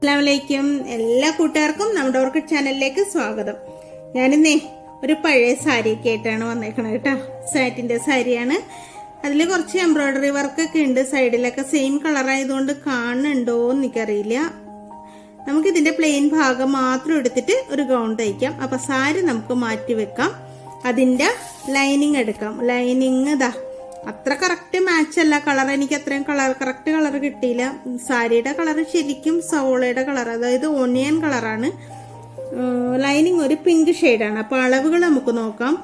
അസ്സലാമലൈക്കും. എല്ലാ കൂട്ടുകാർക്കും നമ്മുടെ ഓർക്കിഡ് ചാനലിലേക്ക് സ്വാഗതം. ഞാനിന്നേ ഒരു പഴയ സാരിയൊക്കെ ആയിട്ടാണ് വന്നേക്കണത് കേട്ടോ. സാറ്റിന്റെ സാരിയാണ്. അതിൽ കുറച്ച് എംബ്രോയിഡറി വർക്കൊക്കെ ഉണ്ട്. സൈഡിലൊക്കെ സെയിം കളറായതുകൊണ്ട് കാണുന്നുണ്ടോ എന്ന് എനിക്കറിയില്ല. നമുക്ക് ഇതിന്റെ പ്ലെയിൻ ഭാഗം മാത്രം എടുത്തിട്ട് ഒരു ഗൗൺ തയ്ക്കാം. അപ്പൊ സാരി നമുക്ക് മാറ്റി വെക്കാം. അതിന്റെ ലൈനിങ് എടുക്കാം. ലൈനിങ് ഇതാ. അത്ര കറക്റ്റ് മാച്ച് അല്ല. കളർ എനിക്ക് അത്രയും കളർ കറക്റ്റ് കളർ കിട്ടിയില്ല. സാരിയുടെ കളർ ശരിക്കും സവോളയുടെ കളർ അതായത് ഓണിയൻ കളറാണ് ലൈനിങ് ഒരു പിങ്ക് ഷെയ്ഡാണ് അപ്പോൾ അളവുകൾ നമുക്ക് നോക്കാം.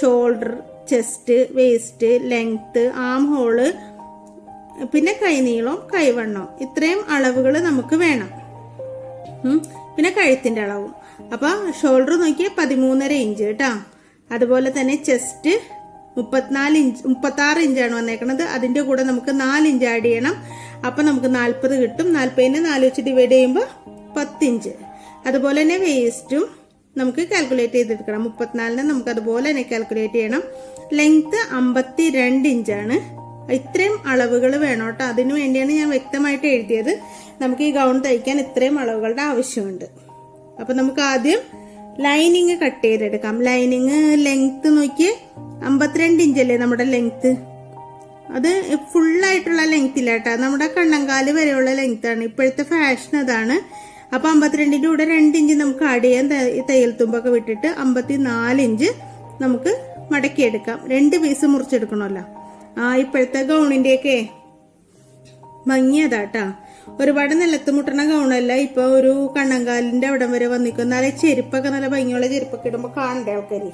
Shoulder chest waist length armhole പിന്നെ കൈനീളം കൈവണ്ണം. ഇത്രയും അളവുകൾ നമുക്ക് വേണം. പിന്നെ കഴുത്തിന്റെ അളവും. അപ്പോൾ ഷോൾഡർ നോക്കിയാൽ പതിമൂന്നര ഇഞ്ച് കേട്ടാ അതുപോലെ തന്നെ ചെസ്റ്റ് മുപ്പത്തിനാല് ഇഞ്ച് മുപ്പത്തി ആറ് ഇഞ്ചാണ് വന്നേക്കണത്. അതിന്റെ കൂടെ നമുക്ക് നാല് ഇഞ്ച് ആഡ് ചെയ്യണം. അപ്പൊ നമുക്ക് നാൽപ്പത് കിട്ടും. നാൽപ്പതിനെ നാല് വെച്ച് ഡിവൈഡ് ചെയ്യുമ്പോൾ പത്തിഞ്ച് അതുപോലെ തന്നെ വേസ്റ്റും നമുക്ക് കാൽക്കുലേറ്റ് ചെയ്തെടുക്കണം. മുപ്പത്തിനാലിന് നമുക്ക് അതുപോലെ തന്നെ കാൽക്കുലേറ്റ് ചെയ്യണം. ലെങ്ത് അമ്പത്തി രണ്ട് ഇഞ്ചാണ്. ഇത്രയും അളവുകൾ വേണം കേട്ടോ. അതിനു വേണ്ടിയാണ് ഞാൻ വ്യക്തമായിട്ട് എഴുതിയത്. നമുക്ക് ഈ ഗൗൺ തയ്ക്കാൻ ഇത്രയും അളവുകളുടെ ആവശ്യമുണ്ട്. അപ്പൊ നമുക്ക് ആദ്യം ലൈനിങ് കട്ട് ചെയ്തെടുക്കാം. ലൈനിങ് ലെങ്ത് നോക്കി അമ്പത്തിരണ്ട് ഇഞ്ചല്ലേ നമ്മുടെ ലെങ്ത് അത് ഫുള്ളായിട്ടുള്ള ലെങ്ത് ഇല്ല കേട്ടോ. നമ്മുടെ കണ്ണങ്കാൽ വരെയുള്ള ലെങ്ത് ആണ്. ഇപ്പോഴത്തെ ഫാഷൻ അതാണ്. അപ്പൊ അമ്പത്തിരണ്ടിന്റെ കൂടെ രണ്ട് ഇഞ്ച് നമുക്ക് ആഡ് ചെയ്യാൻ തയ്യൽ തുമ്പൊക്കെ വിട്ടിട്ട് അമ്പത്തി നാല് ഇഞ്ച് നമുക്ക് മടക്കിയെടുക്കാം. രണ്ട് പീസ് മുറിച്ചെടുക്കണമല്ലോ. ആ ഇപ്പോഴത്തെ ഗൗണിന്റെയൊക്കെ ഭംഗി അതാട്ടാ ഒരുപാട് നിലത്ത് മുട്ടണ ഗൗണല്ല. ഇപ്പൊ ഒരു കണ്ണങ്കാലിന്റെ അവിടം വരെ വന്നിക്കും നല്ല ചെരുപ്പൊക്കെ നല്ല ഭംഗിയുള്ള ചെരുപ്പൊക്കെ ഇടുമ്പോ കാണണ്ടേ ആൾക്കാര്?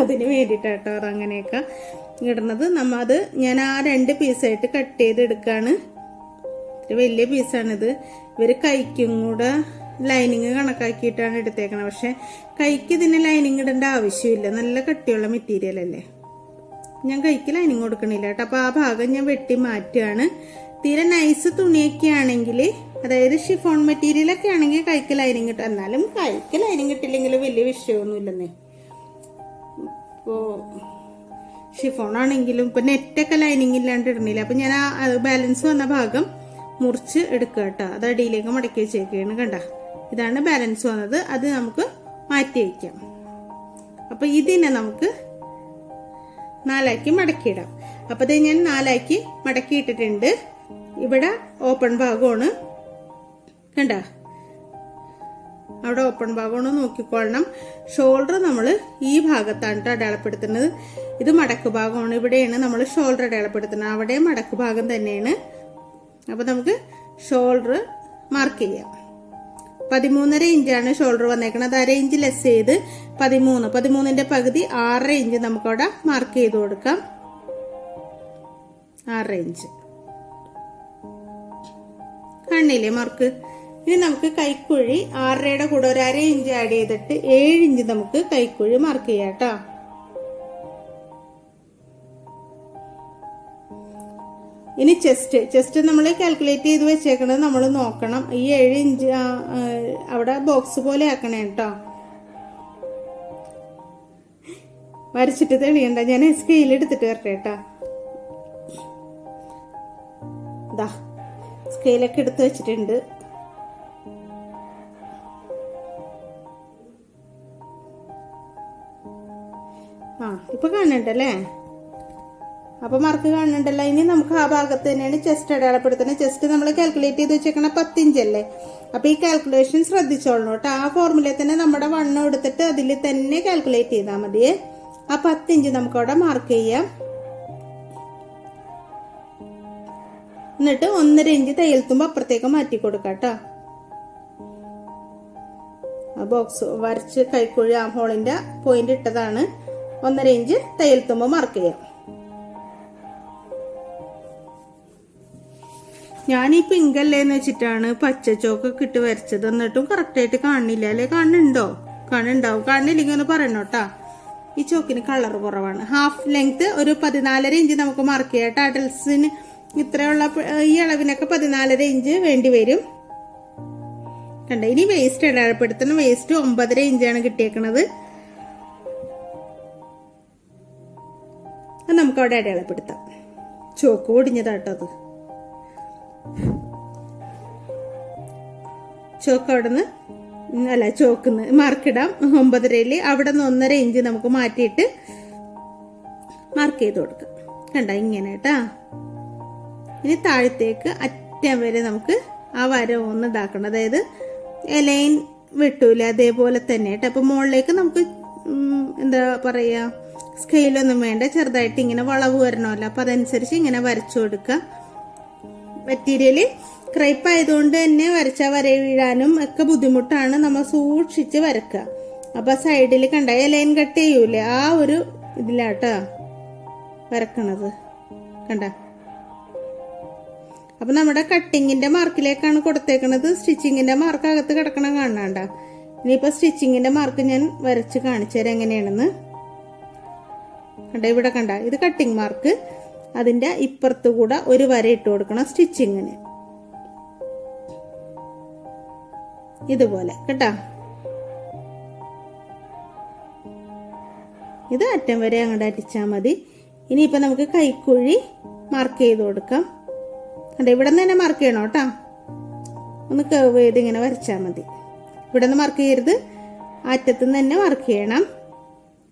അതിന് വേണ്ടിട്ടാട്ടോ അങ്ങനെയൊക്കെ ഇടുന്നത്. നമ്മ അത് ഞാൻ ആ രണ്ട് പീസായിട്ട് കട്ട് ചെയ്ത് എടുക്കാണ് ഒരു വലിയ പീസാണിത് ഇവർ കൈക്കും കൂടെ ലൈനിങ് കണക്കാക്കിയിട്ടാണ് എടുത്തേക്കണത്. പക്ഷെ കൈക്ക് ഇതിന് ലൈനിങ് ഇടേണ്ട ആവശ്യമില്ല. നല്ല കട്ടിയുള്ള മെറ്റീരിയൽ അല്ലേ? ഞാൻ കൈക്ക് ലൈനിങ് കൊടുക്കണില്ല കേട്ടോ. അപ്പൊ ആ ഭാഗം ഞാൻ വെട്ടി മാറ്റുകയാണ്. തീരെ നൈസ് തുണിയൊക്കെ ആണെങ്കിൽ അതായത് ഷിഫോൺ മെറ്റീരിയൽ ഒക്കെ ആണെങ്കിൽ കൈക്ക് ലൈനിങ് കിട്ടും എന്നാലും കൈക്ക് ലൈനിങ് കിട്ടില്ലെങ്കിൽ വലിയ വിഷയമൊന്നുമില്ലെന്നേ. ഇപ്പോ ഷിഫോൺ ആണെങ്കിലും ഇപ്പൊ നെറ്റൊക്കെ ലൈനിങ് ഇല്ലാണ്ട് ഇടണില്ല അപ്പൊ ഞാൻ ആ ബാലൻസ് വന്ന ഭാഗം മുറിച്ച് എടുക്കുക കേട്ടോ. അത് അടിയിലേക്ക് മടക്കി വെച്ചേക്കാണ് കണ്ട. ഇതാണ് ബാലൻസ് വന്നത്. അത് നമുക്ക് മാറ്റി വയ്ക്കാം. അപ്പൊ ഇതിനെ നമുക്ക് നാലാക്കി മടക്കിയിടാം. അപ്പത് ഞാൻ നാലാക്കി മടക്കി ഇട്ടിട്ടുണ്ട് ഇവിടെ ഓപ്പൺ ഭാഗമാണ്. കണ്ട? അവിടെ ഓപ്പൺ ഭാഗമാണ് നോക്കിക്കൊള്ളണം ഷോൾഡർ നമ്മൾ ഈ ഭാഗത്താണ് അടയാളപ്പെടുത്തുന്നത്. ഇത് മടക്ക് ഭാഗമാണ്. ഇവിടെയാണ് നമ്മൾ ഷോൾഡർ അടയാളപ്പെടുത്തുന്നത്. അവിടെ മടക്ക് ഭാഗം തന്നെയാണ്. അപ്പൊ നമുക്ക് ഷോൾഡർ മാർക്ക് ചെയ്യാം. പതിമൂന്നര ഇഞ്ചാണ് ഷോൾഡർ വന്നേക്കുന്നത് അര ഇഞ്ച് ലെസ് ചെയ്ത് പതിമൂന്ന്. പതിമൂന്നിന്റെ പകുതി ആറര ഇഞ്ച് നമുക്കവിടെ മാർക്ക് ചെയ്ത് കൊടുക്കാം. ആറര ഇഞ്ച് കണ്ണില്ലേ മാർക്ക്? ഇനി നമുക്ക് കൈക്കുഴി ആറരയുടെ കൂടെ ഒരു അര ഇഞ്ച് ആഡ് ചെയ്തിട്ട് ഏഴ് ഇഞ്ച് നമുക്ക് കൈക്കുഴി മാർക്ക് ചെയ്യാം കേട്ടോ. ഇനി ചെസ്റ്റ് ചെസ്റ്റ് നമ്മൾ കാൽക്കുലേറ്റ് ചെയ്ത് വെച്ചേക്കണത് നമ്മൾ നോക്കണം. ഈ ഏഴ് ഇഞ്ച് അവിടെ ബോക്സ് പോലെ ആക്കണേ കേട്ടോ. വരച്ചിട്ട് തെളിയണ്ട ഞാൻ സ്കെയിൽ എടുത്തിട്ട് വരട്ടെ കേട്ടോ. ദാ. സ്കെയിലൊക്കെ എടുത്തു വെച്ചിട്ടുണ്ട്. ആ ഇപ്പൊ കാണണ്ടല്ലേ അപ്പൊ മാർക്ക് കാണുന്നുണ്ടല്ലോ. ഇനി നമുക്ക് ആ ഭാഗത്ത് തന്നെയാണ് ചെസ്റ്റ് അടയാളപ്പെടുത്തുന്നത്. ചെസ്റ്റ് നമ്മൾ കാൽക്കുലേറ്റ് ചെയ്ത് വെച്ചേക്കണ പത്തിഞ്ചല്ലേ? അപ്പൊ ഈ കാൽക്കുലേഷൻ ശ്രദ്ധിച്ചോളണം കേട്ടോ. ആ ഫോർമുലയിൽ തന്നെ നമ്മുടെ വണ്ണം എടുത്തിട്ട് അതിൽ തന്നെ കാൽക്കുലേറ്റ് ചെയ്താൽ മതിയേ. ആ പത്തിഞ്ച് നമുക്ക് അവിടെ മാർക്ക് ചെയ്യാം. എന്നിട്ട് ഒന്നര ഇഞ്ച് തയ്യൽത്തുമ്പോ അപ്പുറത്തേക്ക് മാറ്റി കൊടുക്കാം കേട്ടോ. ആ ബോക്സ് വരച്ച് കൈക്കുഴി ആ ഹോളിന്റെ പോയിന്റ് ഇട്ടതാണ്. ഒന്നര ഇഞ്ച് തയ്യൽത്തുമ്പോ മാർക്ക് ചെയ്യാം. ഞാൻ ഈ പിങ്കല്ലേന്ന് വെച്ചിട്ടാണ് പച്ച ചോക്കൊക്കെ ഇട്ട് വരച്ചത്. എന്നിട്ടും കറക്റ്റായിട്ട് കാണില്ല അല്ലെ? കാണുന്നുണ്ടോ? കാണുന്നുണ്ടാവും. കാണില്ലെങ്കിൽ ഒന്ന് പറയണോട്ടാ ഈ ചോക്കിന് കളർ കുറവാണ്. ഹാഫ് ലെങ്ത് ഒരു പതിനാലര ഇഞ്ച് നമുക്ക് മാർക്ക് ചെയ്യാം. ടാറ്റൽസിന് ഇത്രയുള്ള ഈ അളവിനൊക്കെ പതിനാലര ഇഞ്ച് വേണ്ടി വരും. കണ്ട ഇനി വേസ്റ്റ് അടയാളപ്പെടുത്തണം വേസ്റ്റ് ഒമ്പതര ഇഞ്ചാണ് കിട്ടിയേക്കണത്. അത് നമുക്ക് അവിടെ അടയാളപ്പെടുത്താം. ചോക്ക് പൊടിഞ്ഞതാട്ടോ അത്. ചോക്ക് അവിടെ നിന്ന് അല്ല ചോക്കുന്ന് മാർക്കിടാം. ഒമ്പതരയിൽ അവിടെ നിന്ന് ഒന്നര ഇഞ്ച് നമുക്ക് മാറ്റിയിട്ട് മാർക്ക് ചെയ്ത് കൊടുക്കാം. കണ്ട ഇങ്ങനെ കേട്ടാ. ഇനി താഴത്തേക്ക് അറ്റം വരെ നമുക്ക് ആ വര ഒന്ന് ഇതാക്കണം. അതായത് ഇലയിൻ വെട്ടൂല അതേപോലെ തന്നെ കേട്ടോ. അപ്പൊ മുകളിലേക്ക് നമുക്ക് എന്താ പറയാ സ്കെയിലൊന്നും വേണ്ട. ചെറുതായിട്ട് ഇങ്ങനെ വളവ് വരണമല്ലോ. അപ്പൊ അതനുസരിച്ച് ഇങ്ങനെ വരച്ചു കൊടുക്കുക. മെറ്റീരിയൽ ക്രൈപ്പ് ആയതുകൊണ്ട് തന്നെ വരച്ച വര വീഴാനും ഒക്കെ ബുദ്ധിമുട്ടാണ്. നമ്മൾ സൂക്ഷിച്ച് വരക്കുക. അപ്പൊ സൈഡിൽ കണ്ട ലൈൻ കട്ട് ചെയ്യൂലേ? ആ ഒരു ഇതിലാട്ടോ വരക്കണത്. കണ്ട? അപ്പൊ നമ്മുടെ കട്ടിങ്ങിന്റെ മാർക്കിലേക്കാണ് കൊടുത്തേക്കുന്നത് സ്റ്റിച്ചിങ്ങിന്റെ മാർക്ക് അകത്ത് കിടക്കണ കാണാണ്ട ഇനിയിപ്പോ സ്റ്റിച്ചിങ്ങിന്റെ മാർക്ക് ഞാൻ വരച്ച് കാണിച്ചു തരാം എങ്ങനെയാണെന്ന്. കണ്ട ഇവിടെ കണ്ട. ഇത് കട്ടിങ് മാർക്ക് അതിന്റെ ഇപ്പുറത്ത് കൂടെ ഒരു വര ഇട്ട് കൊടുക്കണം സ്റ്റിച്ചിങ്ങിന് ഇതുപോലെ കേട്ടാ? ഇത് അറ്റം വരെ അങ്ങോട്ട് അടിച്ചാൽ മതി. ഇനിയിപ്പോ നമുക്ക് കൈക്കുഴി മാർക്ക് ചെയ്ത് കൊടുക്കാം. കണ്ടോ ഇവിടെ നിന്ന് തന്നെ മാർക്ക് ചെയ്യണം കേട്ടോ. ഒന്ന് കേവ് ചെയ്ത് ഇങ്ങനെ വരച്ചാൽ മതി. ഇവിടെ നിന്ന് മാർക്ക് ചെയ്യരുത്. അറ്റത്തു നിന്ന് തന്നെ മാർക്ക് ചെയ്യണം.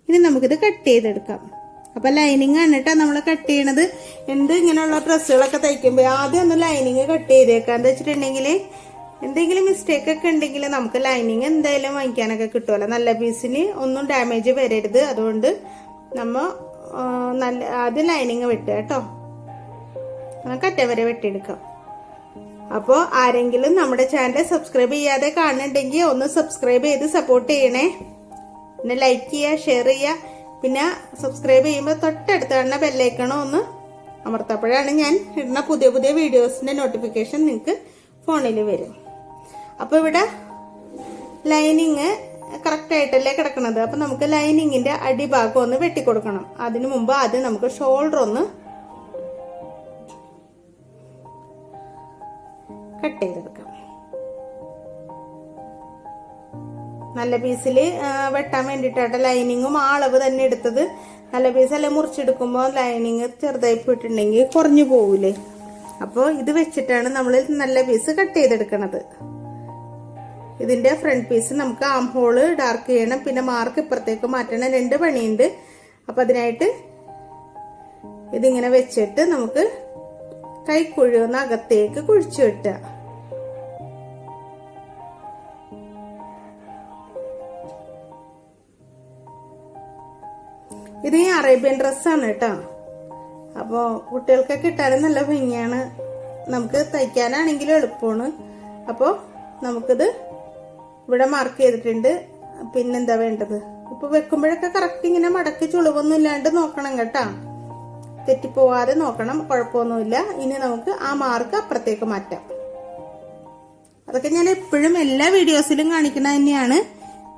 ഇനി നമുക്കിത് കട്ട് ചെയ്തെടുക്കാം. അപ്പം ലൈനിങ് ആണ് കേട്ടോ നമ്മൾ കട്ട് ചെയ്യണത്. എന്ത് ഇങ്ങനെയുള്ള ഡ്രസ്സുകളൊക്കെ തയ്ക്കുമ്പോൾ ആദ്യം ഒന്ന് ലൈനിങ് കട്ട് ചെയ്തേക്കാം. എന്താ വെച്ചിട്ടുണ്ടെങ്കിൽ എന്തെങ്കിലും മിസ്റ്റേക്ക് ഒക്കെ ഉണ്ടെങ്കിൽ നമുക്ക് ലൈനിങ് എന്തായാലും വാങ്ങിക്കാനൊക്കെ കിട്ടുമല്ലോ നല്ല പീസിന് ഒന്നും ഡാമേജ് വരരുത്. അതുകൊണ്ട് നമ്മൾ നല്ല ആദ്യം ലൈനിങ് വെട്ടുക കേട്ടോ. നമുക്ക് അറ്റ വരെ വെട്ടിയെടുക്കാം. അപ്പോൾ ആരെങ്കിലും നമ്മുടെ ചാനൽ സബ്സ്ക്രൈബ് ചെയ്യാതെ കാണുന്നുണ്ടെങ്കിൽ ഒന്ന് സബ്സ്ക്രൈബ് ചെയ്ത് സപ്പോർട്ട് ചെയ്യണേ. പിന്നെ ലൈക്ക് ചെയ്യുക ഷെയർ ചെയ്യുക. പിന്നെ സബ്സ്ക്രൈബ് ചെയ്യുമ്പോൾ തൊട്ടടുത്ത് കാണുന്ന ബെല്ലൈക്കണോ ഒന്ന് അമർത്തപ്പോഴാണ് ഞാൻ ഇടുന്ന പുതിയ പുതിയ വീഡിയോസിന്റെ നോട്ടിഫിക്കേഷൻ നിങ്ങൾക്ക് ഫോണിൽ വരും. അപ്പോൾ ഇവിടെ ലൈനിങ് കറക്റ്റായിട്ടല്ലേ കിടക്കണത്? അപ്പൊ നമുക്ക് ലൈനിങ്ങിന്റെ അടിഭാഗം ഒന്ന് വെട്ടിക്കൊടുക്കണം. അതിനു മുമ്പ് ആദ്യം നമുക്ക് ഷോൾഡർ ഒന്ന് കട്ട് ചെയ്തെടുക്കാം. നല്ല പീസിൽ വെട്ടാൻ വേണ്ടിയിട്ടാണ് ലൈനിങ്ങും അളവ് തന്നെ എടുത്തത്. നല്ല പീസല്ലേ മുറിച്ചെടുക്കുമ്പോൾ ലൈനിങ് ചെറുതായി പോയിട്ടുണ്ടെങ്കിൽ കുറഞ്ഞു പോകൂലേ അപ്പോൾ ഇത് വെച്ചിട്ടാണ് നമ്മൾ നല്ല പീസ് കട്ട് ചെയ്തെടുക്കണത്. ഇതിന്റെ ഫ്രണ്ട് പീസ് നമുക്ക് ആം ഹോൾ ഡാർക്ക് ചെയ്യണം. പിന്നെ മാർക്ക് ഇപ്പുറത്തേക്ക് മാറ്റണം. രണ്ട് പണിയുണ്ട്. അപ്പൊ അതിനായിട്ട് ഇതിങ്ങനെ വെച്ചിട്ട് നമുക്ക് കൈക്കുഴി ഒന്ന് അകത്തേക്ക് കുഴിച്ചു വെട്ടുക. ഇത് ഈ അറേബ്യൻ ഡ്രസ്സാണ് കേട്ടോ. അപ്പോൾ കുട്ടികൾക്കൊക്കെ ഇട്ടാലും നല്ല ഭംഗിയാണ്. നമുക്ക് തയ്ക്കാനാണെങ്കിലും എളുപ്പമാണ്. അപ്പോൾ നമുക്കിത് ഇവിടെ മാർക്ക് ചെയ്തിട്ടുണ്ട്. പിന്നെന്താ വേണ്ടത്? ഇപ്പൊ വെക്കുമ്പോഴൊക്കെ കറക്റ്റ് ഇങ്ങനെ മടക്കി ചുളിവൊന്നും ഇല്ലാണ്ട് നോക്കണം കേട്ടാ. തെറ്റിപ്പോവാതെ നോക്കണം കുഴപ്പമൊന്നുമില്ല. ഇനി നമുക്ക് ആ മാർക്ക് അപ്പുറത്തേക്ക് മാറ്റാം. അതൊക്കെ ഞാൻ എപ്പോഴും എല്ലാ വീഡിയോസിലും കാണിക്കണ തന്നെയാണ്.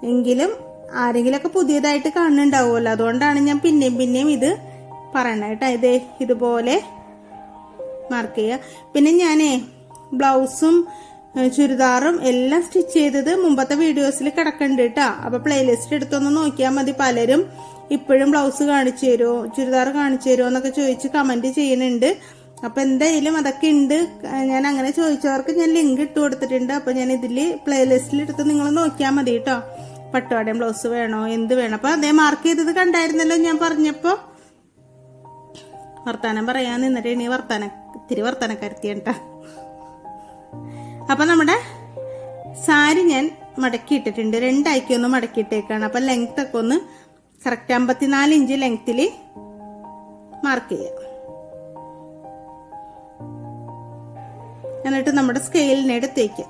എങ്കിലും ആരെങ്കിലൊക്കെ പുതിയതായിട്ട് കാണുന്നുണ്ടാവുമല്ലോ. അതുകൊണ്ടാണ് ഞാൻ പിന്നെയും പിന്നെയും ഇത് പറയണത് കേട്ടോ. ഇതേ ഇതുപോലെ മാർക്ക് ചെയ്യുക. പിന്നെ ഞാനേ ബ്ലൗസും ചുരിദാറും എല്ലാം സ്റ്റിച്ച് ചെയ്തത് മുമ്പത്തെ വീഡിയോസിൽ കിടക്കണ്ട് കേട്ടോ അപ്പൊ പ്ലേലിസ്റ്റ് എടുത്തൊന്ന് നോക്കിയാൽ മതി പലരും. ഇപ്പോഴും ബ്ലൗസ് കാണിച്ചു തരുമോ ചുരിദാർ കാണിച്ചു തരുമോ എന്നൊക്കെ ചോദിച്ച് കമന്റ് ചെയ്യുന്നുണ്ട്. അപ്പൊ എന്തായാലും അതൊക്കെ ഉണ്ട് ഞാൻ അങ്ങനെ ചോദിച്ചവർക്ക് ഞാൻ ലിങ്ക് ഇട്ട് കൊടുത്തിട്ടുണ്ട്. അപ്പൊ ഞാൻ ഇതിൽ പ്ലേലിസ്റ്റിൽ എടുത്ത് നിങ്ങൾ നോക്കിയാൽ മതി കേട്ടോ പട്ടുവാടയും ബ്ലൗസ് വേണോ എന്ത് വേണം. അപ്പൊ അതേ മാർക്ക് ചെയ്തത് കണ്ടായിരുന്നല്ലോ ഞാൻ പറഞ്ഞപ്പോ. വർത്താനം പറയാൻ നിന്നിട്ട് ഇനി വർത്താനം ഇത്തിരി വർത്താനക്കാരുത്തിയണ്ട അപ്പൊ നമ്മുടെ സാരി ഞാൻ മടക്കി ഇട്ടിട്ടുണ്ട് രണ്ടായിക്കി ഒന്ന് മടക്കിയിട്ടേക്കാണ്. അപ്പൊ ലെങ്ത് ഒക്കെ ഒന്ന് കറക്റ്റ് അമ്പത്തിനാല് ഇഞ്ച് ലെങ്ത്തിൽ മാർക്ക് ചെയ്യാം. എന്നിട്ട് നമ്മുടെ സ്കെയിലിനെ എടുത്തേക്കാം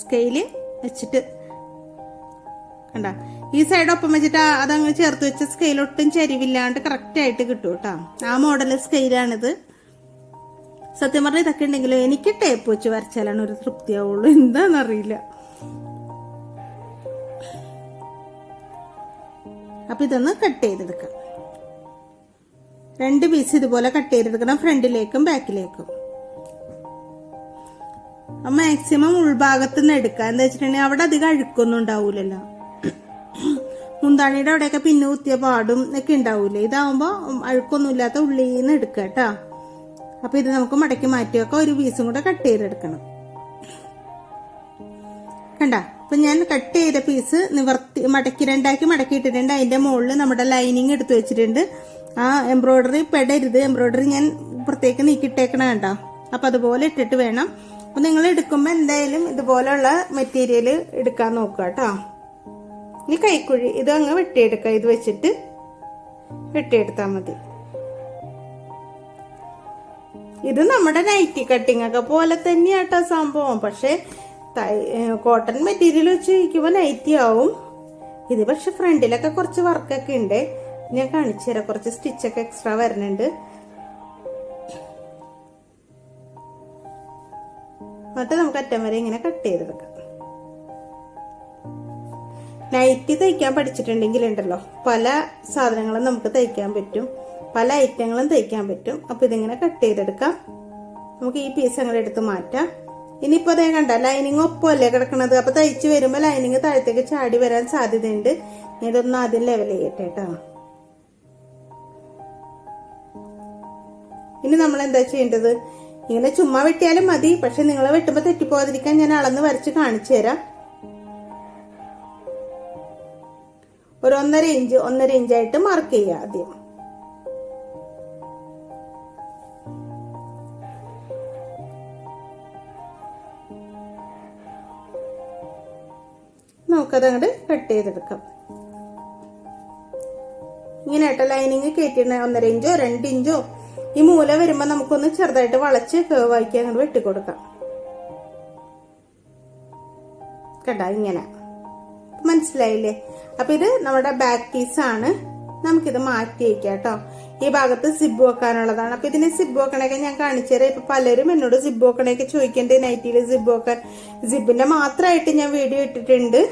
സ്കെയിൽ വെച്ചിട്ട് കണ്ട ഈ സൈഡ് ഒപ്പം വെച്ചിട്ട് അതങ്ങ് ചേർത്ത് വെച്ച സ്കെയിൽ ഒട്ടും ചരിവില്ലാണ്ട് കറക്റ്റ് ആയിട്ട് കിട്ടും കേട്ടോ ആ മോഡൽ സ്കെയിലാണിത് സത്യം പറഞ്ഞാൽ ഇതൊക്കെ ഉണ്ടെങ്കിലും എനിക്ക് ടേപ്പ് വെച്ച് വരച്ചാലാണ് ഒരു തൃപ്തിയാവുള്ളൂ. എന്താണെന്നറിയില്ല അപ്പൊ ഇതൊന്ന് കട്ട് ചെയ്തെടുക്കാം. രണ്ട് പീസ് ഇതുപോലെ കട്ട് ചെയ്തെടുക്കണം ഫ്രണ്ടിലേക്കും ബാക്കിലേക്കും മാക്സിമം ഉൾഭാഗത്ത് നിന്ന് എടുക്കുക എന്താ വെച്ചിട്ടുണ്ടെങ്കിൽ അവിടെ അധികം അഴുക്കൊന്നും ഉണ്ടാവൂലല്ലോ. മുന്താണിയുടെ അവിടെയൊക്കെ പിന്നെ കുത്തിയ പാടും ഒക്കെ ഉണ്ടാവൂലേ? ഇതാവുമ്പോ അഴുക്കൊന്നും ഇല്ലാത്ത ഉള്ളിൽ നിന്ന് എടുക്കുക കേട്ടോ. അപ്പൊ ഇത് നമുക്ക് മടക്കി മാറ്റി വെക്കാം ഒരു പീസും കൂടെ കട്ട് ചെയ്തെടുക്കണം. കണ്ട? അപ്പൊ ഞാൻ കട്ട് ചെയ്ത പീസ് നിവർത്തി മടക്കി രണ്ടാക്കി മടക്കി ഇട്ടിട്ടുണ്ട് അതിന്റെ മുകളിൽ നമ്മുടെ ലൈനിങ് എടുത്തു വെച്ചിട്ടുണ്ട്. ആ എംബ്രോയിഡറി പെടരുത്. എംബ്രോയിഡറി ഞാൻ പുറത്തേക്ക് നീക്കിയിട്ടേക്കണ കണ്ടോ? അപ്പൊ അതുപോലെ ഇട്ടിട്ട് വേണം. അപ്പൊ നിങ്ങൾ എടുക്കുമ്പോൾ എന്തായാലും ഇതുപോലെയുള്ള മെറ്റീരിയൽ എടുക്കാൻ നോക്കുക കേട്ടോ. ഇനി കൈക്കുഴി ഇത് അങ്ങ് വെട്ടിയെടുക്കുക ഇത് വെച്ചിട്ട് വെട്ടിയെടുത്താൽ മതി. ഇത് നമ്മുടെ നൈറ്റി കട്ടിംഗ് ഒക്കെ പോലെ തന്നെയാട്ടോ സംഭവം. പക്ഷെ കോട്ടൺ മെറ്റീരിയൽ വെച്ച് കഴിക്കുമ്പോൾ നൈറ്റി ആവും. ഇത് പക്ഷെ ഫ്രണ്ടിലൊക്കെ കുറച്ച് വർക്കൊക്കെ ഉണ്ട്. ഞാൻ കാണിച്ചു തരാം. കുറച്ച് സ്റ്റിച്ചൊക്കെ എക്സ്ട്രാ വരുന്നുണ്ട്. എന്നിട്ട് നമുക്ക് അറ്റം വരെ ഇങ്ങനെ കട്ട് ചെയ്തെടുക്കാം. നൈറ്റി തയ്ക്കാൻ പഠിച്ചിട്ടുണ്ടെങ്കിൽ ഉണ്ടല്ലോ. പല സാധനങ്ങളും നമുക്ക് തയ്ക്കാൻ പറ്റും. പല ഐറ്റങ്ങളും തയ്ക്കാൻ പറ്റും. അപ്പൊ ഇതിങ്ങനെ കട്ട് ചെയ്തെടുക്കാം. നമുക്ക് ഈ പീസ് അങ്ങനെ എടുത്ത് മാറ്റാം. ഇനിയിപ്പോ അതേ കണ്ട ലൈനിങ് ഒപ്പമല്ലേ കിടക്കണത്. അപ്പൊ തയ്ച്ച് വരുമ്പോ ലൈനിങ് താഴത്തേക്ക് ചാടി വരാൻ സാധ്യതയുണ്ട്. ഇതൊന്ന് ആദ്യം ലെവൽ ചെയ്യട്ടെ കേട്ടോ ഇനി നമ്മൾ എന്താ ചെയ്യേണ്ടത്? ഇങ്ങനെ ചുമ്മാ വെട്ടിയാലും മതി. പക്ഷെ നിങ്ങൾ വെട്ടുമ്പോ തെറ്റിപ്പോവാതിരിക്കാൻ ഞാൻ അളന്ന് വരച്ച് കാണിച്ചു തരാം. ഒരു ഒന്നര ഇഞ്ച് ഒന്നര ഇഞ്ചായിട്ട് മാർക്ക് ചെയ്യുക ആദ്യം. നമുക്കത് അങ്ങോട്ട് കട്ട് ചെയ്തെടുക്കാം. ഇങ്ങനെ ആയിട്ട് ലൈനിങ് കയറ്റിയിട്ട് ഒന്നര ഇഞ്ചോ രണ്ട് ഇഞ്ചോ ഈ മൂല വരുമ്പോ നമുക്കൊന്ന് ചെറുതായിട്ട് വളച്ച് കേവാക്കി അങ്ങോട്ട് വെട്ടിക്കൊടുക്കാം. കേട്ടോ ഇങ്ങനെ. മനസ്സിലായില്ലേ? അപ്പൊ ഇത് നമ്മുടെ ബാക്ക് പീസ് ആണ്. നമുക്കിത് മാറ്റി വയ്ക്കാം കേട്ടോ. ഈ ഭാഗത്ത് സിബ് വെക്കാനുള്ളതാണ്. അപ്പൊ ഇതിനെ സിബ് വെക്കണൊക്കെ ഞാൻ കാണിച്ചു ഇപ്പൊ പലരും എന്നോട് സിബ് വെക്കണൊക്കെ ചോദിക്കേണ്ട. നൈറ്റിയിൽ സിബ് വെക്കാൻ. സിബിന്റെ മാത്രമായിട്ട് ഞാൻ വീഡിയോ ഇട്ടിട്ടുണ്ട്.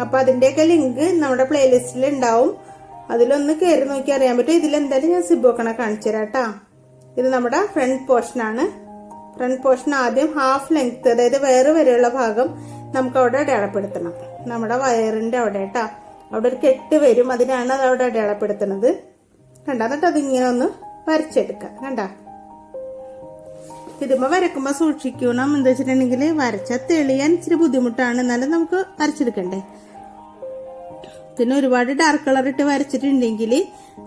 അപ്പൊ അതിന്റെയൊക്കെ ലിങ്ക് നമ്മുടെ പ്ലേലിസ്റ്റിൽ ഉണ്ടാവും. അതിലൊന്ന് കയറി നോക്കി അറിയാൻ പറ്റും. ഇതിലെന്തായാലും ഞാൻ സിബ് വെക്കണ കാണിച്ചു തരാം ഇത് നമ്മുടെ ഫ്രണ്ട് പോർഷൻ ആണ്. ഫ്രണ്ട് പോർഷൻ ആദ്യം ഹാഫ് ലെങ്ത് അതായത് വേറെ വരെയുള്ള ഭാഗം നമുക്ക് അവിടെ അടയാളപ്പെടുത്തണം. നമ്മുടെ വയറിന്റെ അവിടെ കേട്ടോ അവിടെ ഒരു കെട്ട് വരും. അതിനാണ് അത് അവിടെ അടയാളപ്പെടുത്തുന്നത്. കണ്ട? എന്നിട്ട് അതിങ്ങനെ ഒന്ന് വരച്ചെടുക്കാം. കണ്ട? തിരുമ്പ വരക്കുമ്പോ സൂക്ഷിക്കണം. എന്താ വെച്ചിട്ടുണ്ടെങ്കിൽ വരച്ച തെളിയാൻ ഇച്ചിരി ബുദ്ധിമുട്ടാണ്. എന്നാലും നമുക്ക് വരച്ചെടുക്കണ്ടേ? പിന്നെ ഒരുപാട് ഡാർക്ക് കളർ ഇട്ട് വരച്ചിട്ടുണ്ടെങ്കിൽ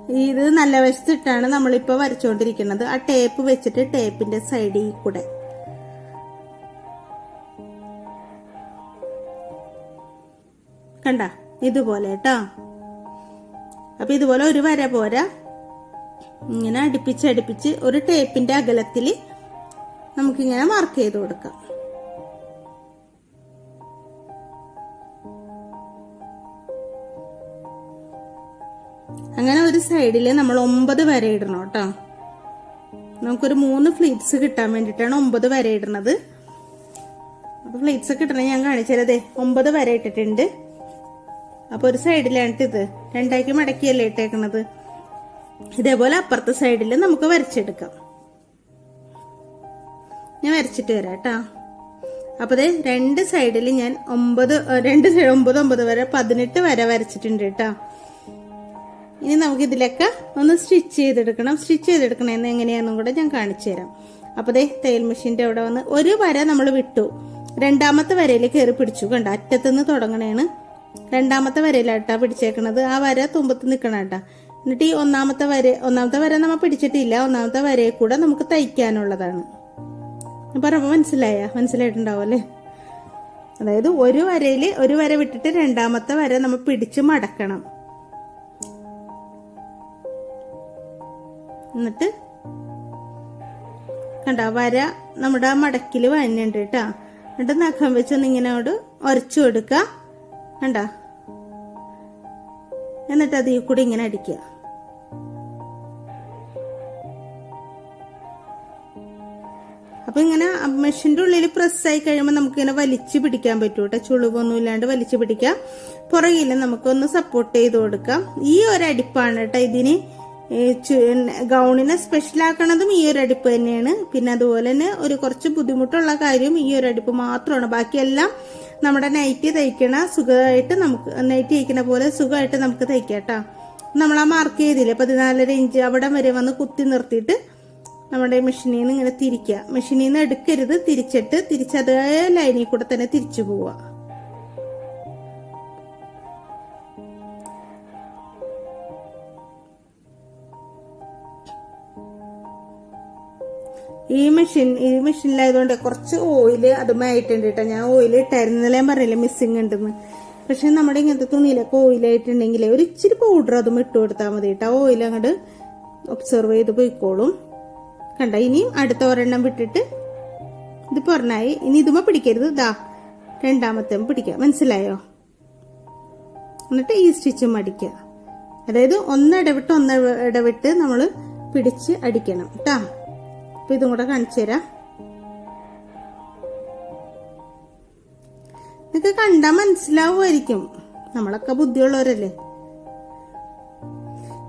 ഇത് നല്ല വശത്തിട്ടാണ് നമ്മളിപ്പോ വരച്ചുകൊണ്ടിരിക്കുന്നത് ആ ടേപ്പ് വെച്ചിട്ട് ടേപ്പിന്റെ സൈഡിൽ കൂടെ. കണ്ട ഇതുപോലെ കേട്ടോ അപ്പൊ ഇതുപോലെ ഒരു വര പോരാ. ഇങ്ങനെ അടുപ്പിച്ച് അടുപ്പിച്ച് ഒരു ടേപ്പിന്റെ അകലത്തിൽ നമുക്കിങ്ങനെ മാർക്ക് ചെയ്ത് കൊടുക്കാം. അങ്ങനെ ഒരു സൈഡിൽ നമ്മൾ ഒമ്പത് വര ഇടണം കേട്ടോ നമുക്കൊരു മൂന്ന് ഫ്ലീറ്റ്സ് കിട്ടാൻ വേണ്ടിട്ടാണ് ഒമ്പത് വര ഇടുന്നത് അപ്പൊ ഫ്ലീറ്റ്സ് കിട്ടണേ ഞാൻ കാണിച്ചതേ ഒമ്പത് വര ഇട്ടിട്ടുണ്ട്. അപ്പൊ ഒരു സൈഡിലാണ് ഇത് രണ്ടാക്കി മടക്കിയല്ലേ ഇട്ടേക്കണത്. ഇതേപോലെ അപ്പുറത്തെ സൈഡിൽ നമുക്ക് വരച്ചെടുക്കാം. ഞാൻ വരച്ചിട്ട് വരാം കേട്ടാ. അപ്പൊ ദേ രണ്ട് സൈഡിൽ ഞാൻ ഒമ്പത് രണ്ട് സൈഡ് ഒമ്പത് ഒമ്പത് വരെ പതിനെട്ട് വരെ വരച്ചിട്ടുണ്ട് കേട്ടാ. ഇനി നമുക്ക് ഇതിലൊക്കെ ഒന്ന് സ്റ്റിച്ച് ചെയ്തെടുക്കണം. സ്റ്റിച്ച് ചെയ്തെടുക്കണമെന്ന് എങ്ങനെയാണെന്നും കൂടെ ഞാൻ കാണിച്ചു തരാം. അപ്പൊ ദേ തയ്യൽ മെഷീന്റെ അവിടെ വന്ന് ഒരു വര നമ്മൾ വിട്ടു. രണ്ടാമത്തെ വരയിൽ കയറി പിടിച്ചു. കണ്ട? അറ്റത്തുനിന്ന് തുടങ്ങണേണ്. രണ്ടാമത്തെ വരയിലാട്ടാ പിടിച്ചേക്കണത്. ആ വര തുമ്പത്ത് നിൽക്കണം കേട്ടാ എന്നിട്ട് ഈ ഒന്നാമത്തെ വര ഒന്നാമത്തെ വര നമ്മൾ പിടിച്ചിട്ടില്ല. ഒന്നാമത്തെ വരയെ കൂടെ നമുക്ക് തയ്ക്കാനുള്ളതാണ്. പറയുമ്പോ മനസ്സിലായ? മനസ്സിലായിട്ടുണ്ടാവും അല്ലേ? അതായത് ഒരു വരയിൽ ഒരു വര വിട്ടിട്ട് രണ്ടാമത്തെ വര നമ്മൾ പിടിച്ച് മടക്കണം. എന്നിട്ട് കണ്ട വര നമ്മുടെ മടക്കിൽ വന്നുണ്ട് കേട്ടാ എന്നിട്ട് നഖം വെച്ചൊന്ന് ഇങ്ങനെ അങ്ങോട്ട് ഉരച്ചു കൊടുക്കുക കണ്ട? എന്നിട്ട് അതിൽ കൂടി ഇങ്ങനെ അടിക്കുക. അപ്പൊ ഇങ്ങനെ മെഷീന്റെ ഉള്ളിൽ പ്രസ്സായി കഴിയുമ്പോൾ നമുക്ക് ഇങ്ങനെ വലിച്ചു പിടിക്കാൻ പറ്റും കേട്ടോ ചുളിവൊന്നും ഇല്ലാണ്ട് വലിച്ചു പിടിക്കാം. പുറകിൽ നമുക്കൊന്ന് സപ്പോർട്ട് ചെയ്ത് കൊടുക്കാം. ഈ ഒരു അടിപ്പാണ് കേട്ടോ ഇതിന് ഗൗണിനെ സ്പെഷ്യൽ ആക്കണതും ഈ ഒരു അടുപ്പ് തന്നെയാണ്. പിന്നെ അതുപോലെ തന്നെ ഒരു കുറച്ച് ബുദ്ധിമുട്ടുള്ള കാര്യം ഈ ഒരു അടുപ്പ് മാത്രമാണ്. ബാക്കിയെല്ലാം നമ്മുടെ നൈറ്റി തയ്ക്കണ സുഖമായിട്ട് നമുക്ക് നൈറ്റി തയ്ക്കണ പോലെ സുഖമായിട്ട് നമുക്ക് തയ്ക്കാം കേട്ടോ നമ്മൾ ആ മാർക്ക് ചെയ്തില്ലേ? പതിനാലര ഇഞ്ച് അവിടെ വരെ വന്ന് കുത്തി നിർത്തിയിട്ട് നമ്മുടെ മെഷീനിൽ നിന്ന് ഇങ്ങനെ തിരിക്കുക മെഷീനിൽ നിന്ന് എടുക്കരുത് തിരിച്ചിട്ട് തിരിച്ചതേ ലൈനിൽ കൂടെ തന്നെ തിരിച്ചു പോവുക. ഈ മെഷീൻ ഈ മെഷീനിലായതുകൊണ്ട് കുറച്ച് ഓയിൽ അതുമായിട്ടുണ്ട് കേട്ടോ ഞാൻ ഓയിൽ ഇട്ടായിരുന്നില്ല പറഞ്ഞില്ല മിസ്സിങ് ഉണ്ടെന്ന്. പക്ഷെ നമ്മുടെ ഇങ്ങനത്തെ തുണിയിലൊക്കെ ഓയിലായിട്ടുണ്ടെങ്കിൽ ഒരു ഇച്ചിരി പൗഡർ അതും ഇട്ട് കൊടുത്താൽ മതി കേട്ടോ ഓയിൽ അങ്ങോട്ട് ഒബ്സർവ് ചെയ്ത് പോയിക്കോളും. കണ്ട? ഇനിയും അടുത്ത ഒരെണ്ണം വിട്ടിട്ട് ഇത് പറഞ്ഞായി. ഇനി ഇതുമ പിടിക്കരുത്. ഇതാ രണ്ടാമത്തെ പിടിക്കാം. മനസ്സിലായോ? എന്നിട്ട് ഈ സ്റ്റിച്ച് അടിക്കുക. അതായത് ഒന്ന് ഇടവിട്ട് ഒന്ന് ഇടവിട്ട് നമ്മൾ പിടിച്ച് അടിക്കണം കേട്ടാ അപ്പൊ ഇതും കൂടെ കാണിച്ചു തരാം. നിങ്ങൾക്ക് കണ്ടാ മനസ്സിലാവുമായിരിക്കും. നമ്മളൊക്കെ ബുദ്ധിയുള്ളവരല്ലേ?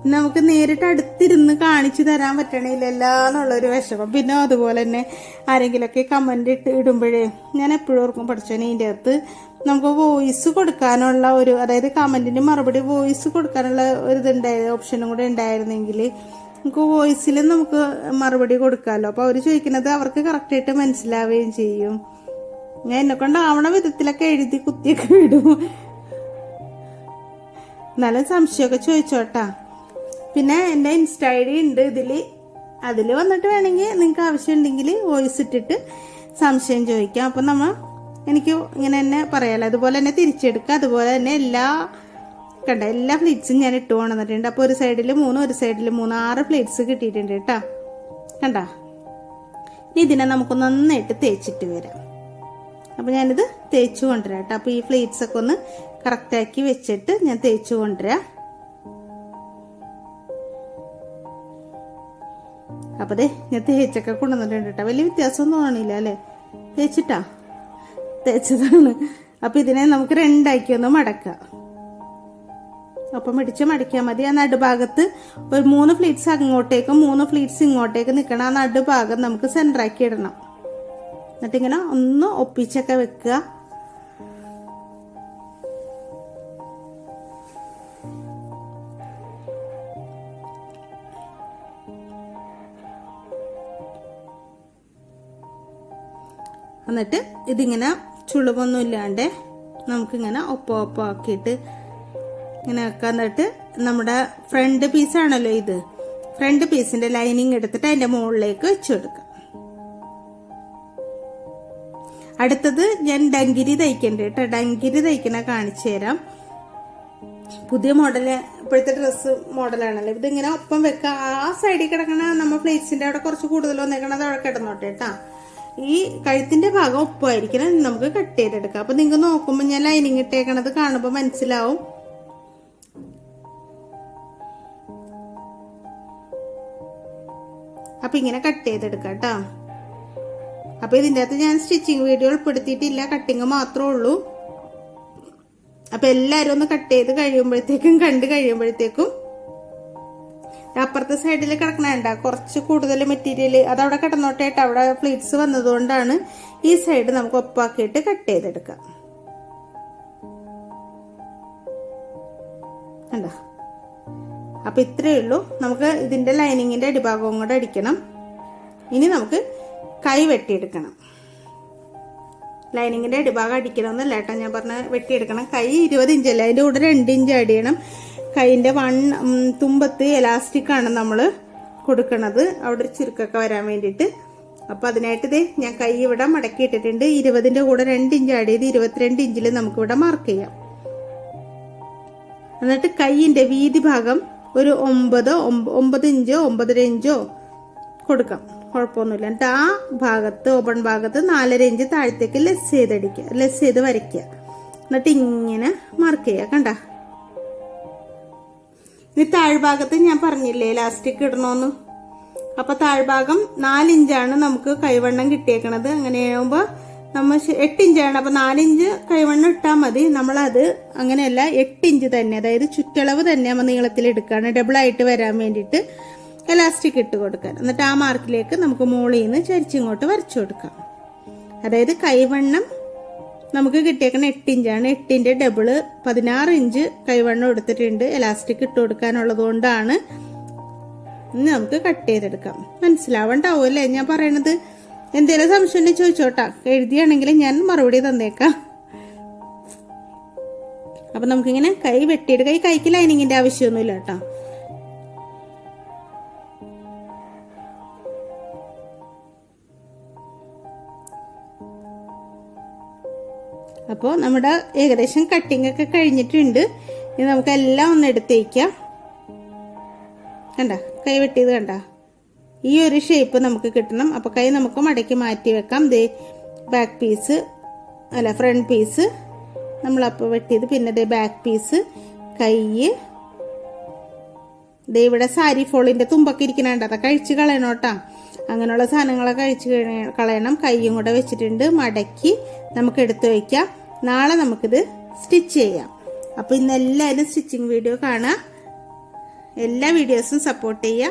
നമുക്ക് നേരിട്ട് അടുത്തിരുന്ന് കാണിച്ചു തരാൻ പറ്റണില്ലല്ലോ എന്നുള്ളൊരു വിഷമം. പിന്നെ അതുപോലെ തന്നെ ആരെങ്കിലുമൊക്കെ കമന്റ് ഇട്ട് ഇടുമ്പോഴേ ഞാൻ എപ്പോഴും ഓർക്കും പഠിച്ചോനെ ഇതിന്റെ അകത്ത് നമുക്ക് വോയിസ് കൊടുക്കാനുള്ള ഒരു അതായത് കമന്റിന് മറുപടി വോയിസ് കൊടുക്കാനുള്ള ഒരു ഇതുണ്ടായ ഓപ്ഷനും കൂടെ ഉണ്ടായിരുന്നെങ്കിൽ നമുക്ക് വോയിസിൽ നമുക്ക് മറുപടി കൊടുക്കാമല്ലോ അപ്പോൾ അവർ ചോദിക്കുന്നത് അവർക്ക് കറക്റ്റായിട്ട് മനസ്സിലാവുകയും ചെയ്യും. ഞാൻ എന്നെ കൊണ്ടാവണ വിധത്തിലൊക്കെ എഴുതി കുത്തിയൊക്കെ വിടും. നല്ല സംശയമൊക്കെ ചോദിച്ചോട്ടാ. പിന്നെ എന്റെ ഇൻസ്റ്റ ഐ ഡി ഉണ്ട് ഇതിൽ അതിൽ വന്നിട്ട് വേണമെങ്കിൽ നിങ്ങൾക്ക് ആവശ്യമുണ്ടെങ്കിൽ വോയിസ് ഇട്ടിട്ട് സംശയം ചോദിക്കാം. അപ്പം നമ്മൾ എനിക്ക് ഇങ്ങനെ തന്നെ പറയാലോ. അതുപോലെ തന്നെ തിരിച്ചെടുക്കുക. അതുപോലെ തന്നെ എല്ലാ കണ്ട? എല്ലാ പ്ലേറ്റ്സും ഞാൻ ഇട്ട് കൊണ്ടുവന്നിട്ടുണ്ട്. അപ്പോൾ ഒരു സൈഡിൽ മൂന്ന് ഒരു സൈഡിൽ മൂന്ന് ആറ് പ്ലേറ്റ്സ് കിട്ടിയിട്ടുണ്ട് കേട്ടോ. കണ്ട? ഇനി ഇതിനെ നമുക്ക് നന്നായിട്ട് തേച്ചിട്ട് വരാം. അപ്പോൾ ഞാനിത് തേച്ച് കൊണ്ടുവരാം കേട്ടോ. അപ്പോൾ ഈ പ്ലേറ്റ്സ് ഒക്കെ ഒന്ന് കറക്റ്റാക്കി വെച്ചിട്ട് ഞാൻ തേച്ച് കൊണ്ടുവരാം. അപ്പൊ അതെ ഞാൻ തേച്ചൊക്കെ കൊണ്ടുവന്നിട്ടുണ്ട് കേട്ടോ. വലിയ വ്യത്യാസമൊന്നും തോന്നില്ല അല്ലേ? തേച്ചിട്ടാ? തേച്ചതാണ്. അപ്പൊ ഇതിനെ നമുക്ക് രണ്ടാക്കി ഒന്ന് മടക്കാം. അപ്പൊ പിടിച്ച് മടിക്കാൻ മതി. ആ നടുഭാഗത്ത് ഒരു മൂന്ന് ഫ്ലീറ്റ്സ് അങ്ങോട്ടേക്കും മൂന്ന് ഫ്ലീറ്റ്സ് ഇങ്ങോട്ടേക്കും നിൽക്കണം ആ നടുഭാഗം നമുക്ക് സെന്ററാക്കി ഇടണം. എന്നിട്ടിങ്ങനെ ഒന്ന് ഒപ്പിച്ചൊക്കെ വെക്കുക. എന്നിട്ട് ഇതിങ്ങനെ ചുളിവൊന്നും ഇല്ലാണ്ട് നമുക്കിങ്ങനെ ഒപ്പം ഒപ്പം ആക്കിയിട്ട് ഇങ്ങനെ വെക്കാൻ എന്നിട്ട് നമ്മുടെ ഫ്രണ്ട് പീസാണല്ലോ ഇത്. ഫ്രണ്ട് പീസിന്റെ ലൈനിങ് എടുത്തിട്ട് അതിന്റെ മുകളിലേക്ക് വെച്ചു കൊടുക്കാം. അടുത്തത് ഞാൻ ഡങ്കിരി തയ്ക്കണ്ട് കേട്ടോ. ഡങ്കിരി തയ്ക്കണ കാണിച്ചു തരാം. പുതിയ മോഡൽ ഇപ്പോഴത്തെ ഡ്രസ്സ് മോഡലാണല്ലോ ഇതിങ്ങനെ ഒപ്പം വെക്കുക ആ സൈഡിൽ കിടക്കണ നമ്മൾ പ്ലേറ്റ്സിന്റെ അവിടെ കുറച്ച് കൂടുതൽ വന്നേക്കണത് അവിടെ കിടന്നോട്ടെ കേട്ടാ. ഈ കഴുത്തിന്റെ ഭാഗം ഒപ്പമായിരിക്കണം. നമുക്ക് കട്ട് ചെയ്തെടുക്കാം. അപ്പൊ നിങ്ങൾക്ക് നോക്കുമ്പോൾ ഞാൻ ലൈനിങ് ഇട്ടേക്കണത് കാണുമ്പോൾ മനസ്സിലാവും. അപ്പൊ ഇങ്ങനെ കട്ട് ചെയ്തെടുക്കാം കേട്ടോ. അപ്പൊ ഇതിന്റെ അകത്ത് ഞാൻ സ്റ്റിച്ചിങ് വീഡിയോ ഉൾപ്പെടുത്തിയിട്ടില്ല. കട്ടിങ് മാത്രമേ ഉള്ളൂ. അപ്പൊ എല്ലാരും ഒന്ന് കട്ട് ചെയ്ത് കഴിയുമ്പോഴത്തേക്കും കണ്ട് കഴിയുമ്പോഴത്തേക്കും അപ്പുറത്തെ സൈഡിൽ കിടക്കണേണ്ട കുറച്ച് കൂടുതൽ മെറ്റീരിയൽ കിടന്നോട്ടെ കിടന്നോട്ടേട്ട് അവിടെ ഫ്ലീറ്റ്സ് വന്നതുകൊണ്ടാണ് ഈ സൈഡ് നമുക്ക് ഒപ്പാക്കിയിട്ട് കട്ട് ചെയ്തെടുക്കാം. കണ്ടോ? അപ്പൊ ഇത്രയേ ഉള്ളൂ. നമുക്ക് ഇതിന്റെ ലൈനിങ്ങിന്റെ അടിഭാഗവും കൂടെ അടിക്കണം. ഇനി നമുക്ക് കൈ വെട്ടിയെടുക്കണം. ലൈനിങ്ങിന്റെ അടിഭാഗം അടിക്കണമെന്നല്ല കേട്ടോ ഞാൻ പറഞ്ഞ വെട്ടിയെടുക്കണം. കൈ ഇരുപത് ഇഞ്ചല്ല അതിന്റെ കൂടെ രണ്ട് ഇഞ്ച് അടിയണം കൈന്റെ വൺ തുമ്പത്ത് എലാസ്റ്റിക് ആണ് നമ്മൾ കൊടുക്കണത്. അവിടെ ചുരുക്കൊക്കെ വരാൻ വേണ്ടിയിട്ട്. അപ്പൊ അതിനായിട്ട് ഞാൻ കൈ ഇവിടെ മടക്കി ഇട്ടിട്ടുണ്ട്. ഇരുപതിന്റെ കൂടെ രണ്ട് ഇഞ്ച് ചെയ്ത് ഇരുപത്തിരണ്ട് ഇഞ്ചിൽ നമുക്ക് ഇവിടെ മാർക്ക് ചെയ്യാം. എന്നിട്ട് കൈയിന്റെ വീതി ഭാഗം ഒരു ഒമ്പത് ഒമ്പ- ഒമ്പത് ഇഞ്ചോ ഒമ്പതര ഇഞ്ചോ കൊടുക്കാം. കുഴപ്പമൊന്നുമില്ല. എന്നിട്ട് ആ ഭാഗത്ത് ഓപ്പൺ ഭാഗത്ത് നാലര ഇഞ്ച് താഴത്തേക്ക് ലെസ് ചെയ്തടിക്കുക ലെസ് ചെയ്ത് വരയ്ക്കുക. എന്നിട്ട് ഇങ്ങനെ മാർക്ക് ചെയ്യുക കണ്ട? ഇനി താഴ്ഭാഗത്ത് ഞാൻ പറഞ്ഞില്ലേ ഇലാസ്റ്റിക് ഇടണോന്ന്? അപ്പൊ താഴ്ഭാഗം നാലിഞ്ചാണ് നമുക്ക് കൈവണ്ണം കിട്ടിയേക്കണത്. അങ്ങനെയാകുമ്പോ നമ്മൾ എട്ട് ഇഞ്ചാണ് അപ്പൊ നാലിഞ്ച് കൈവണ്ണം ഇട്ടാൽ മതി. നമ്മളത് അങ്ങനെയല്ല എട്ട് ഇഞ്ച് തന്നെ. അതായത് ചുറ്റളവ് തന്നെ നമ്മൾ നീളത്തിൽ എടുക്കുകയാണ്. ഡബിൾ ആയിട്ട് വരാൻ വേണ്ടിയിട്ട് എലാസ്റ്റിക് ഇട്ട് കൊടുക്കാൻ. എന്നിട്ട് ആ മാർക്കിലേക്ക് നമുക്ക് മുകളിൽ നിന്ന് ചരിച്ചിങ്ങോട്ട് വരച്ചു കൊടുക്കാം. അതായത് കൈവണ്ണം നമുക്ക് കിട്ടിയേക്കണ എട്ട് ഇഞ്ചാണ് എട്ടിന്റെ ഡബിൾ പതിനാറ് ഇഞ്ച് കൈവണ്ണം എടുത്തിട്ടുണ്ട്. എലാസ്റ്റിക് ഇട്ട് കൊടുക്കാനുള്ളത് കൊണ്ടാണ്. ഇനി നമുക്ക് കട്ട് ചെയ്തെടുക്കാം. മനസ്സിലാവണ്ടാവും അല്ലേ? ഞാൻ പറയണത് എന്തെങ്കിലും സംശയം ഉണ്ടെങ്കിൽ ചോദിച്ചോട്ടാ. എഴുതിയാണെങ്കിൽ ഞാൻ മറുപടി തന്നേക്കാം. അപ്പൊ നമുക്കിങ്ങനെ കൈ വെട്ടിയിട്ട് കൈ കൈക്ക് ലൈനിങ്ങിന്റെ ആവശ്യമൊന്നുമില്ല കേട്ടോ. അപ്പോൾ നമ്മുടെ ഏകദേശം കട്ടിംഗ് ഒക്കെ കഴിഞ്ഞിട്ടുണ്ട്. ഇനി നമുക്ക് എല്ലാം ഒന്ന് എടുത്തേക്കാം. കണ്ട കൈ വെട്ടിയത് കണ്ട. ഈ ഒരു ഷേപ്പ് നമുക്ക് കിട്ടണം. അപ്പോൾ കൈ നമുക്ക് മടക്കി മാറ്റി വെക്കാം. ദേ ബാക്ക് പീസ് അല്ല ഫ്രണ്ട് പീസ് നമ്മൾ അപ്പോൾ വെട്ടിയത്. പിന്നെ ദേ ബാക്ക് പീസ് കൈ. ദേ ഇവിടെ സാരി ഫോളിന്റെ തുമ്പൊക്കെ ഇരിക്കണേണ്ട. അതൊക്കെ കഴിച്ച് കളയണോട്ടാ അങ്ങനെയുള്ള സാധനങ്ങളൊക്കെ കഴിച്ച് കളയണം. കൈയും കൂടെ വെച്ചിട്ടുണ്ട്. മടക്കി നമുക്ക് എടുത്തു വയ്ക്കാം നാളെ നമുക്കിത് സ്റ്റിച്ച് ചെയ്യാം. അപ്പോൾ ഇന്ന് എല്ലാവരും സ്റ്റിച്ചിങ് വീഡിയോ കാണാം എല്ലാ വീഡിയോസും സപ്പോർട്ട് ചെയ്യുക.